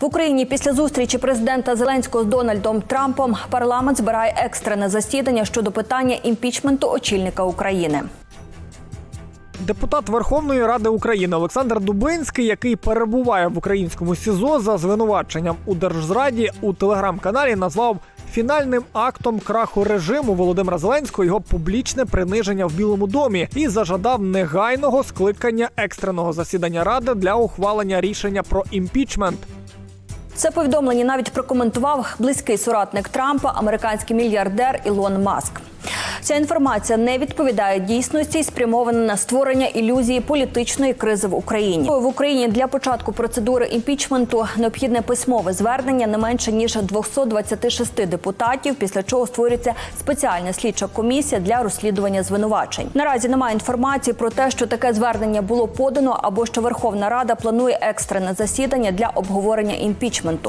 В Україні після зустрічі президента Зеленського з Дональдом Трампом парламент збирає екстрене засідання щодо питання імпічменту очільника України. Депутат Верховної Ради України Олександр Дубинський, який перебуває в українському СІЗО за звинуваченням у держзраді, у телеграм-каналі назвав фінальним актом краху режиму Володимира Зеленського його публічне приниження в Білому домі і зажадав негайного скликання екстреного засідання ради для ухвалення рішення про імпічмент. Це повідомлення навіть прокоментував близький соратник Трампа, американський мільярдер Ілон Маск. Ця інформація не відповідає дійсності і спрямована на створення ілюзії політичної кризи в Україні. В Україні для початку процедури імпічменту необхідне письмове звернення не менше ніж 226 депутатів. Після чого створюється спеціальна слідча комісія для розслідування звинувачень. Наразі немає інформації про те, що таке звернення було подано, або що Верховна Рада планує екстрене засідання для обговорення імпічменту.